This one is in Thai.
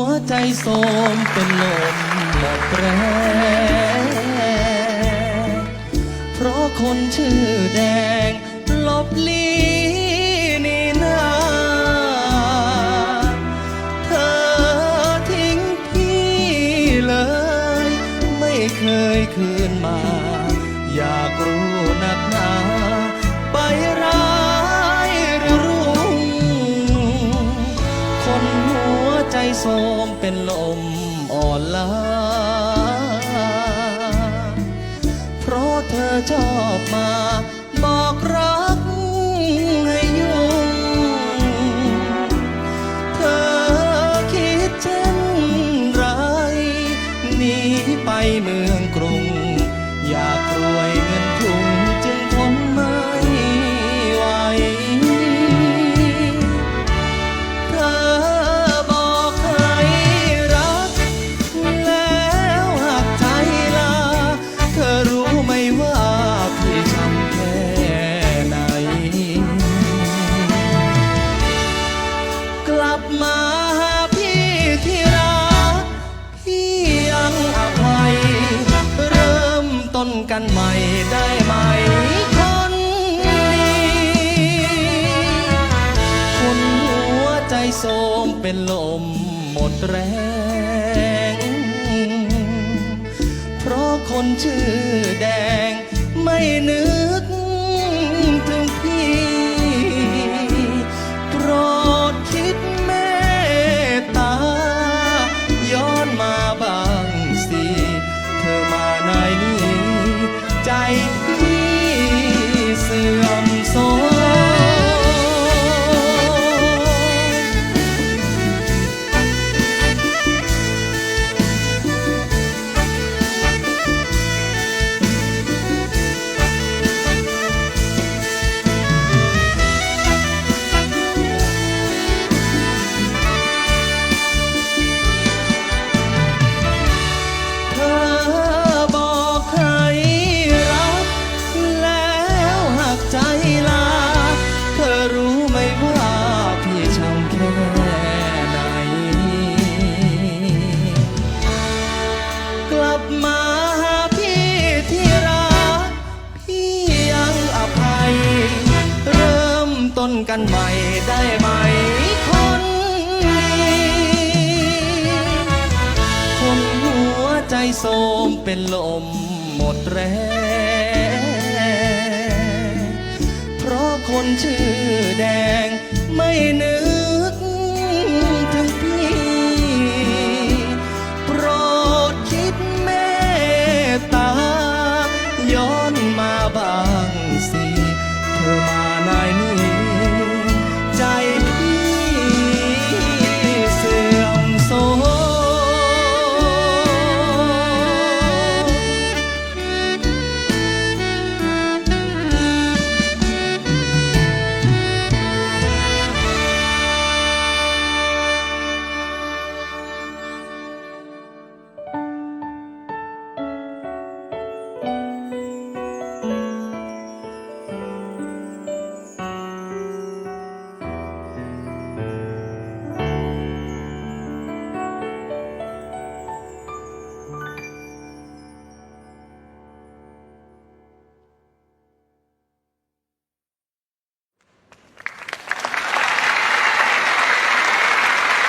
หัวใจโสมเป็นลมหมดแรงเพราะคนชื่อแดงลบลีนี่นาเธอทิ้งพี่เลย ไม่เคยคืนมา อยากรู้นักหนาไปร้า โทรมเป็นลมอ่อนล้า เพราะเธอชอบมาบอกรักให้ยุ่ง เธอคิดเช่นไรหนีไปเมืองกรุง อยากรวยเงิน กันใหม่ได้ไหมคนดีคนหัวใจโทมเป็นลมหมดแรง เพราะคนชื่อแดง มาหาพี่ที่รักพี่ยังอภัย เริ่มต้นกันใหม่ได้ไหมคนดีคนหัวใจโทมเป็นลมหมดแรงเพราะคนชื่อแดงไม่นึก